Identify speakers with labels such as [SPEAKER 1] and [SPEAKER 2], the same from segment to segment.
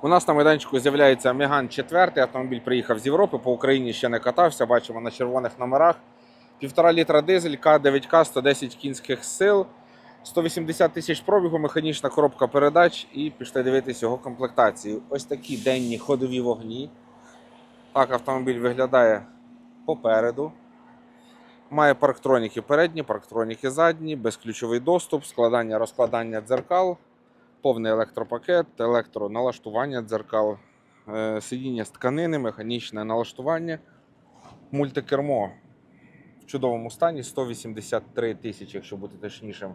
[SPEAKER 1] У нас на майданчику з'являється Меган 4. Автомобіль приїхав з Європи, по Україні ще не катався. Бачимо на червоних номерах. Півтора літра дизель, К9К, 110 кінських сил, 180 тисяч пробігу, механічна коробка передач і пішли дивитись його комплектацію. Ось такі денні ходові вогні. Так автомобіль виглядає попереду. Має парктроніки передні, парктроніки задні, безключовий доступ, складання розкладання дзеркал, повний електропакет, електроналаштування дзеркал, е, сидіння з тканини, механічне налаштування, мультикермо в чудовому стані 183 тисячі, якщо бути точнішим.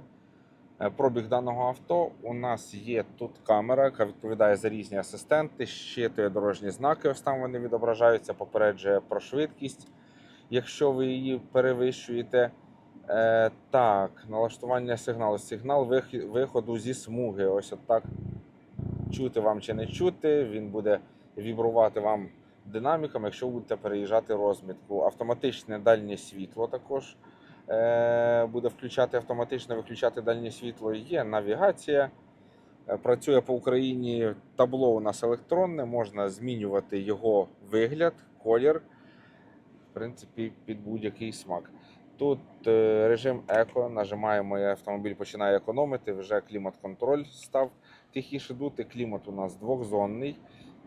[SPEAKER 1] Е, Пробіг даного авто. У нас є тут камера, яка відповідає за різні асистенти, щитує дорожні знаки. Ось там вони відображаються, попереджує про швидкість, якщо ви її перевищуєте. Е, так, налаштування сигналу. Сигнал виходу зі смуги. Ось от так чути вам чи не чути. Він буде вібрувати вам динаміком, якщо будете переїжджати розмітку. Автоматичне дальнє світло також е, буде включати автоматично, виключати дальнє світло. Є навігація. Е, Працює по Україні табло у нас електронне, можна змінювати його вигляд, колір, в принципі, під будь-який смак. Тут е, режим еко, нажимаємо, і автомобіль починає економити, вже клімат-контроль став тихіше дути. Клімат у нас двохзонний.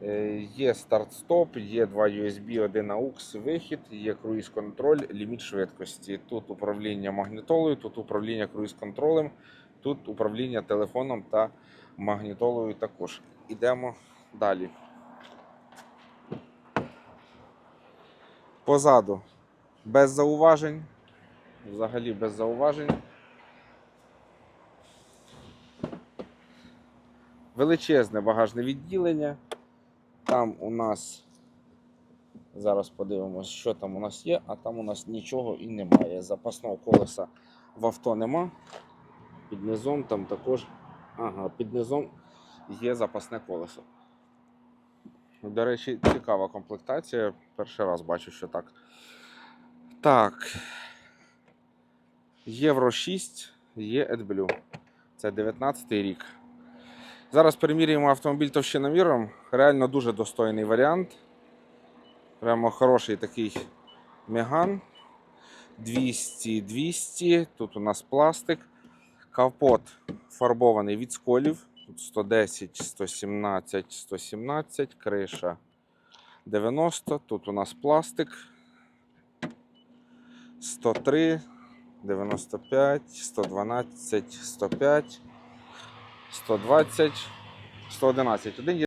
[SPEAKER 1] Е, Є старт-стоп, є два USB, один AUX вихід, є круїз-контроль, ліміт швидкості. Тут управління магнітолою, тут управління круїз-контролем, тут управління телефоном та магнітолою також. Ідемо далі. Позаду без зауважень. Взагалі без зауважень. Величезне багажне відділення. Там у нас зараз подивимось, що там у нас є, а там у нас нічого і немає. Запасного колеса в авто нема. Під низом там також. Ага, під низом є запасне колесо. До речі, цікава комплектація. Перший раз бачу, що так. Так. Євро 6 є AdBlue. Це 19 рік. Зараз перемірюємо автомобіль товщиноміром. Реально дуже достойний варіант. Прямо хороший такий меган. 200-200. Тут у нас пластик. Капот фарбований від сколів. Тут 110, 117, 117, криша 90. Тут у нас пластик. 103, 95, 112, 105, 120, 111. Один